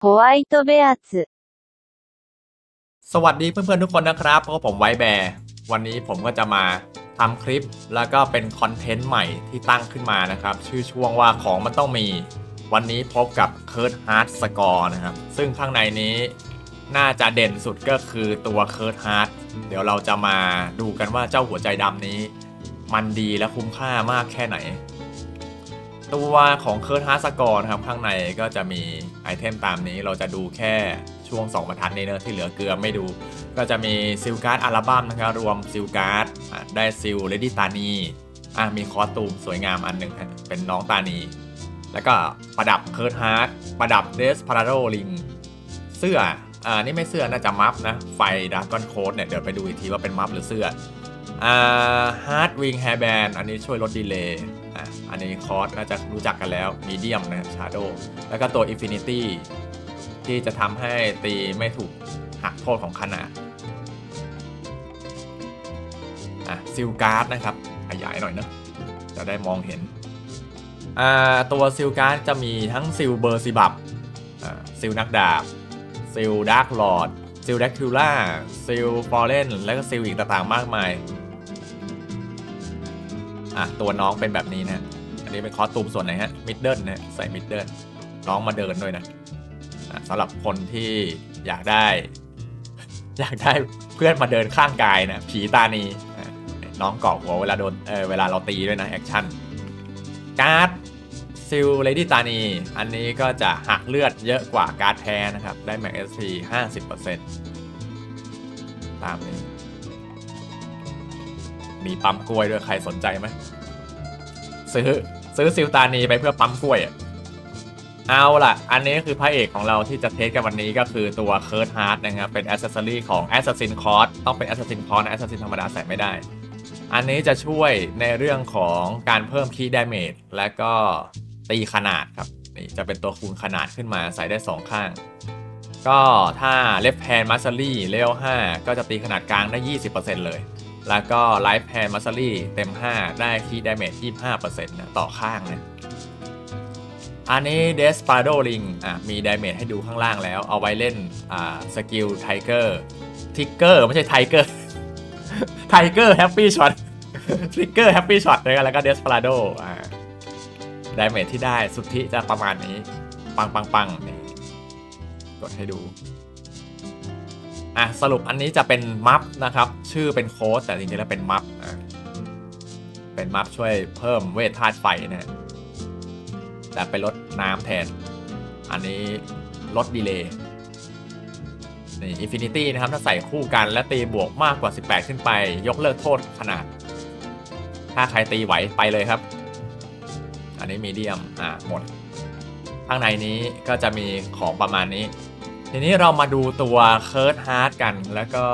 ホワイトベアツ สวัสดีเพื่อนๆทุกคนนะครับเพราะผมไว้แบร์วันนี้ผมก็จะมาทำคลิปแล้วก็เป็นคอนเทนต์ใหม่ที่ตั้งขึ้นมานะครับ ชื่อช่วงว่าของมันต้องมี วันนี้พบกับเคิร์ h ฮาร์ดสกอร์นะครับ ซึ่งข้างในนี้น่าจะเด่นสุดก็คือตัวเคิร์ h ฮาร์ดเดี๋ยวเราจะมาดูกันว่าเจ้าหัวใจดำนี้ มันดีและคุ้มค่ามากแค่ไหน ตัวของเคิร์ h ฮาร์สกอร์นะครับ ข้างในก็จะมีไอเทมตามนี้เราจะดูแค่ช่วง 2บรรทัดนี้เนอะที่เหลือเกลือไม่ดู ก็จะมีซิลการ์ดอัลบั้มนะครับ รวมซิลการ์ดได้ซิลเลดี้ตานีอะมีคอสตูมสวยงามอันหนึ่งเป็นน้องตานี แล้วก็ประดับเคิร์ h ฮาร์ดประดับเดสพาราโดลิงเสื้ออ่านี่ไม่เสื้อน่าจะมัฟนะไฟดาร์กอนโคดเนี่ยเดี๋ยวไปดูอีกทีว่าเป็นมัฟหรือเสื้อ อ่าฮาร์ดวิงแฮร์แบนอันนี้ช่วยลดดีเลย์อะอันนี้คอร์สน่าจะรู้จักกันแล้วมีเดียมนะชาร์โดแล้วก็ตัวอินฟินิตี้ที่จะทำให้ตีไม่ถูกหักโทษของขนาดอะซิลการ์ดนะครับ ขยายหน่อยเนะจะได้มองเห็นอ่าตัวซิลการ์ดจะมีทั้งซิลเบอร์ซิบับอ่าซิลนักดาบซิลดาร์คลอร์ดซิลแดกคิล่าซิลฟอร์เรนและก็ซิลอีกต่างๆมากมาย อะตัวน้องเป็นแบบนี้นะอันนี้เป็นคอสตูมส่วนไหนฮะมิดเดิลนะใส่มิดเดิลน้องมาเดินด้วยนะะสำหรับคนที่อยากได้ อยากได้เพื่อนมาเดินข้างกายนะผีตานีน้องเกาะหัวเวลาโดนเออเวลาเราตีด้วยนะแอคชั่นการ์ดซิลเลดี้ตานีอันนี้ก็จะหักเลือดเยอะกว่าการ์ดแพ้นะครับ ได้แม็กเอสพีห้าสิบเปอร์เซ็นต์ตามนี้ มีปั๊มกล้วยด้วยใครสนใจไหมซื้อซื้อซิลตานีไปเพื่อปั๊มกล้วยอะเอาล่ะ อันนี้คือพระเอกของเราที่จะเทสกันวันนี้ก็คือตัวเคิร์ h ฮาร์ดนะครับ เป็นอ c เซสซอรี่ของ Assassin c o r d ต้องเป็น Assassin c o r d นะ Assassin ธรรมดาใส่ไม่ได้ อันนี้จะช่วยในเรื่องของการเพิ่มคีย์ดาเมจและก็ตีขนาดครับ นี่จะเป็นตัวคูณขนาดขึ้นมาใส่ได้ 2 ข้าง ก็ถ้า left hand mastery level 5ก็จะตีขนาดกลางได้ 20%เลย แล้วก็ right hand mastery เต็ม 5 ได้คีย์ดาเมจ25%นะต่อข้างนะอันนี้ Desperado Ring อะมีดาเมจให้ดูข้างล่างแล้ว เอาไว้เล่นอ่าสกิลไทเกอร์ทิกเกอร์ไม่ใช่ไทเกอร์ไทเกอร์แฮปปี้ช็อตทิกเกอร์แฮปปี้ช็อตเลยกันแล้วก็เดสพาราโดอ่าดาเมจที่ได้สุทธิจะประมาณนี้ ปังปังปังนี่กดให้ดู อะสรุปอันนี้จะเป็นมัฟนะครับ ชื่อเป็นโค้ดแต่จริงๆแล้วเป็นมัฟอะเป็นมัฟช่วยเพิ่มเวทธาตุไฟนะฮะแต่ไปลดน้ำแทน อันนี้ลดดีเลย์นี่อินฟินิตี้นะครับ ถ้าใส่คู่กันและตีบวกมากกว่า 18 ขึ้นไป ยกเลิกโทษขนาด ถ้าใครตีไหวไปเลยครับ อันนี้มีเดียม อ่าหมด ข้างในนี้ก็จะมีของประมาณนี้ ทีนี้เรามาดูตัวเคิร์ h ฮาร์ดกัน แล้วก็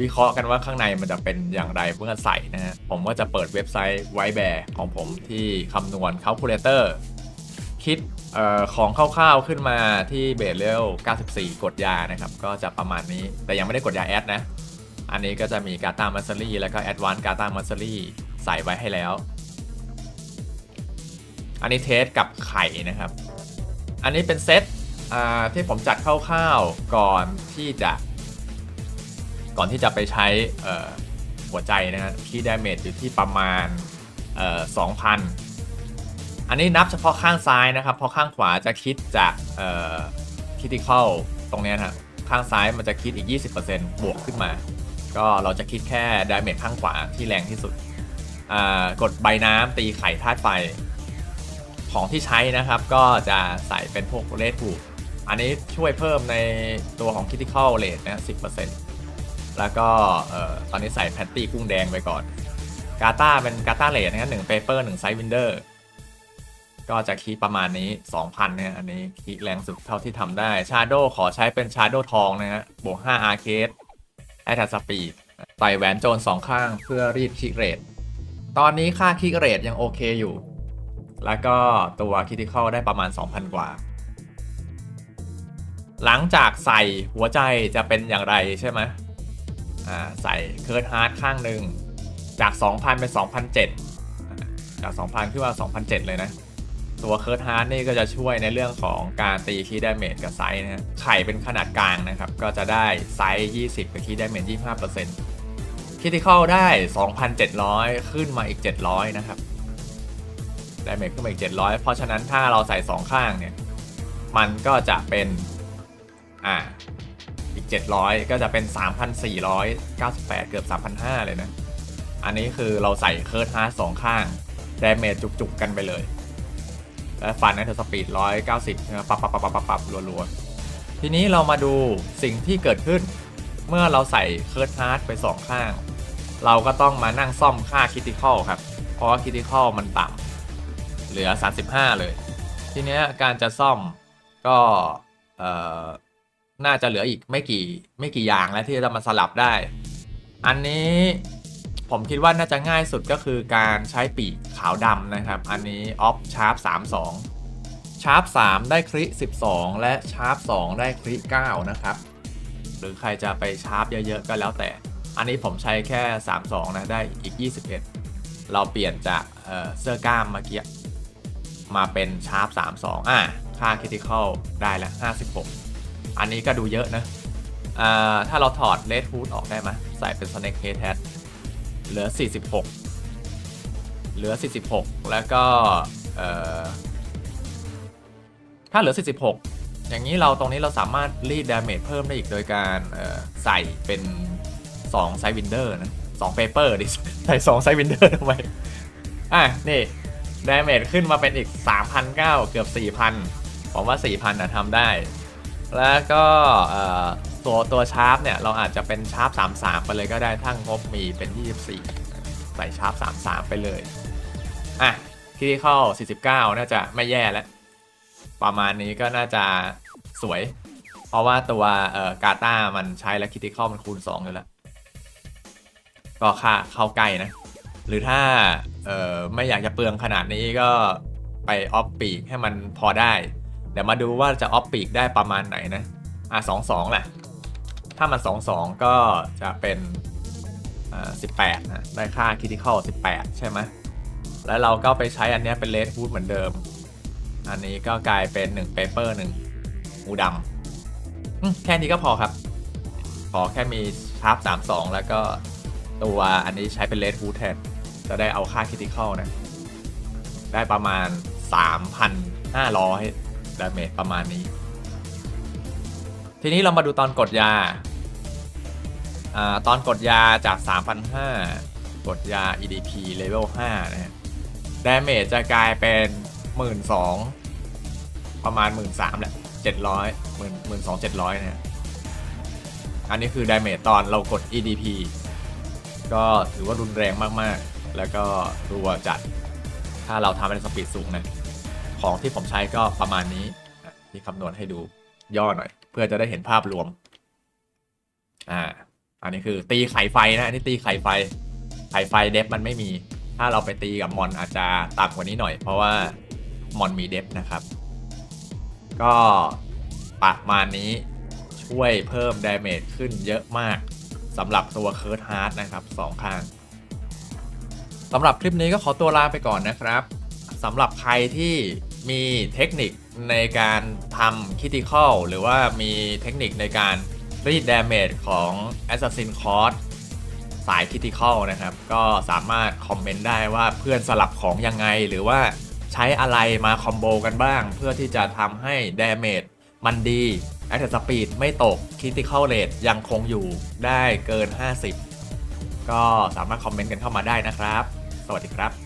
วิเคราะห์กันว่าข้างในมันจะเป็นอย่างไรเมื่อใส่นะฮะ ผมก็จะเปิดเว็บไซต์ไวแบร์ของผมที่คำนวณ calculator คิดออของคร่าวๆขึ้นมาที่เบสเลเวล94 กดยานะครับ ก็จะประมาณนี้แต่ยังไม่ได้กดยาแอดนะ อันนี้ก็จะมีกาตามัสซ r ีแล้วก็แอดวานซ์กาตามัสซ r ีใส่ไว้ให้แล้ว อันนี้เทสกับไข่นะครับ อันนี้เป็นเซต ที่ผมจัดคร่าวๆก่อนที่จะก่อนที่จะไปใช้หัวใจนะฮะคีย์ดาเมจอยู่ที่ประมาณเอ่อ2,000อันนี้นับเฉพาะข้างซ้ายนะครับ เพราะข้างขวาจะคิดจากคิติคอลตรงนี้นะข้างซ้ายมันจะคิดอีก 20%บวกขึ้นมา ก็เราจะคิดแค่ดาเมจข้างขวาที่แรงที่สุด กดใบน้ำตีไข่ธาตุไฟ ของที่ใช้นะครับก็จะใส่เป็นพวกเลทู อันนี้ช่วยเพิ่มในตัวของ critical rate นะ10%แล้วก็ตอนนี้ใส่แพตตี้กุ้งแดงไปก่อน กาตาเป็นกาตาเลทนะหนึ่งเปเปอร์หนึ่งไซส์วินเดอร์ก็จะคีประมาณนี้ 2,000เนี่ยอันนี้คีแรงสุดเท่าที่ทำได้ชาโดขอใช้เป็นชาโดทองนะฮะบวก5 อาร์เคสแอตสปีดใส่แหวนโจนสองข้างเพื่อรีดคิกเรทตอนนี้ค่าคิกเรทยังโอเคอยู่ แล้วก็ตัวคิติคอลได้ประมาณ 2,000 กว่า หลังจากใส่หัวใจจะเป็นอย่างไรใช่ไหมอ่าใส่เคิร์ดฮาร์ดข้างหนึ่งจาก 2,000 เป็น 2,007จาก 2,000 ขึ้นมา 2,007 เลยนะ ตัวเคิร์ดฮาร์ดนี่ก็จะช่วยในเรื่องของการตีคีย์ดาเมจกับไซส์นะฮะไข่เป็นขนาดกลางนะครับ ก็จะได้ไซส์ 20 กับคีย์ดาเมจ 25%คิติคอลได้ 2,700 ขึ้นมาอีก 700 นะครับดาเมจขึ้นมาอีก 700 เพราะฉะนั้นถ้าเราใส่ 2 ข้างเนี่ย มันก็จะเป็น อ่าอีก 700 ก็จะเป็น 3,498 เกือบ 3,500 เลยนะ อันนี้คือเราใส่เคิร์ดฮาร์ดสองข้างดาเมจจุกๆ กันไปเลย และฟันนะเธอสปีด 190นะครับปับปับปับปับปับปับรัวๆ ทีนี้เรามาดูสิ่งที่เกิดขึ้น เมื่อเราใส่เคิร์ดฮาร์ดไปสองข้าง เราก็ต้องมานั่งซ่อมค่าคิติคอลครับ เพราะว่าคิติคอลมันต่ำเหลือ 35 เลย ทีนี้การจะซ่อมก็ เอ่อ น่าจะเหลืออีกไม่กี่ไม่กี่อย่างแล้วที่จะมาสลับได้ อันนี้ผมคิดว่าน่าจะง่ายสุดก็คือการใช้ปีกขาวดำนะครับ อันนี้ออฟชาร์ป32ชาร์ป3ได้คริ12 และชาร์ป2ได้คริ9นะครับ หรือใครจะไปชาร์ปเยอะๆก็แล้วแต่ อันนี้ผมใช้แค่ 32 นะได้อีก 21 เราเปลี่ยนจากเเสื้อกล้ามเมื่อกี้มาเป็นชาร์ป32อะค่าคริติคอลได้ล้ว56 อันนี้ก็ดูเยอะนะถ้าเราถอดเลดฮูดออกได้ไหมใส่เป็น Snake Head Hat เหลือ 46 เหลือ 46 แล้วก็ถ้าเหลือ 46 อย่างนี้เราตรงนี้เราสามารถรีดดาเมจเพิ่มได้อีกโดยการใส่เป็น2ไซวินเดอร์นะ2เปเปอร์ดิใส่2ไซวินเดอร์ทำไมอะ นี่ดาเมจขึ้นมาเป็นอีก 3,900 เกือบ 4,000 ผมว่า 4,000นะทำได้ แล้วก็ตัวตัวชาร์ปเนี่ย เราอาจจะเป็นชาร์ป33 ไปเลยก็ได้ถ้างบมีเป็น 24 ใส่ชาร์ป33 ไปเลย อะที่ที่เข้า 49 น่าจะไม่แย่แล้ว ประมาณนี้ก็น่าจะสวย เพราะว่าตัวเอ่อกาตามันใช้แล้วคิติคอลมันคูณ2อยู่แล้ว ก็ค่าเข้าใกล้นะ หรือถ้าเอ่อไม่อยากจะเปลืองขนาดนี้ก็ไปออฟปีกให้มันพอได้ เดี๋ยวมาดูว่าจะออฟปีกได้ประมาณไหนนะ อะสองสองแหละ ถ้ามันสองสองก็จะเป็นอ่าสิบแปดนะได้ค่าคิติคอลสิบแปดใช่ไหมแล้วเราก็ไปใช้อันนี้เป็นเลดฮูดเหมือนเดิม อันนี้ก็กลายเป็น1เปเปอร์หนึ่งหูดำแค่นี้ก็พอครับ ขอแค่มีชาร์ป32แล้วก็ตัวอันนี้ใช้เป็นเลดฮูดแทน จะได้เอาค่าคิติคอลนะ ได้ประมาณ 3,500 ดาเมจประมาณนี้ ทีนี้เรามาดูตอนกดยาอ่าตอนกดยาจาก 3,500 กดยา EDP level 5 นะฮะดาเมจจะกลายเป็น 12,000 ประมาณ 13,000แหละ 700 10,02700 นะฮะอันนี้คือดาเมจตอนเรากด EDP ก็ถือว่ารุนแรงมาก ๆ แล้วก็รัวจัด ถ้าเราทำเป็นสปีดสูงนะ ของที่ผมใช้ก็ประมาณนี้ที่คำนวณให้ดูย่อหน่อย เพื่อจะได้เห็นภาพรวม อ่า อันนี้คือตีไข่ไฟนะนนี้ตีไข่ไฟ ไข่ไฟเดฟมันไม่มี ถ้าเราไปตีกับมอนอาจจะต่ำกว่านี้หน่อย เพราะว่ามอนมีเดฟนะครับ ก็ประมาณนี้ช่วยเพิ่มดาเมจขึ้นเยอะมากสำหรับตัวเคิร์ดฮาร์ดนะครับสองข้างสำหรับคลิปนี้ก็ขอตัวลาไปก่อนนะครับสำหรับใครที่ มีเทคนิคในการทำคิติคอลหรือว่ามีเทคนิคในการรีดดาเมจของ Assassin c o r d สายคิติคอลนะครับ ก็สามารถคอมเมนต์ได้ว่าเพื่อนสลับของยังไง หรือว่าใช้อะไรมาคอมโบกันบ้าง เพื่อที่จะทำให้ดาเมจมันดี a t t a c Speed ไม่ตก Critical Rate ยังคงอยู่ได้เกิน 50 ก็สามารถคอมเมนต์กันเข้ามาได้นะครับ สวัสดีครับ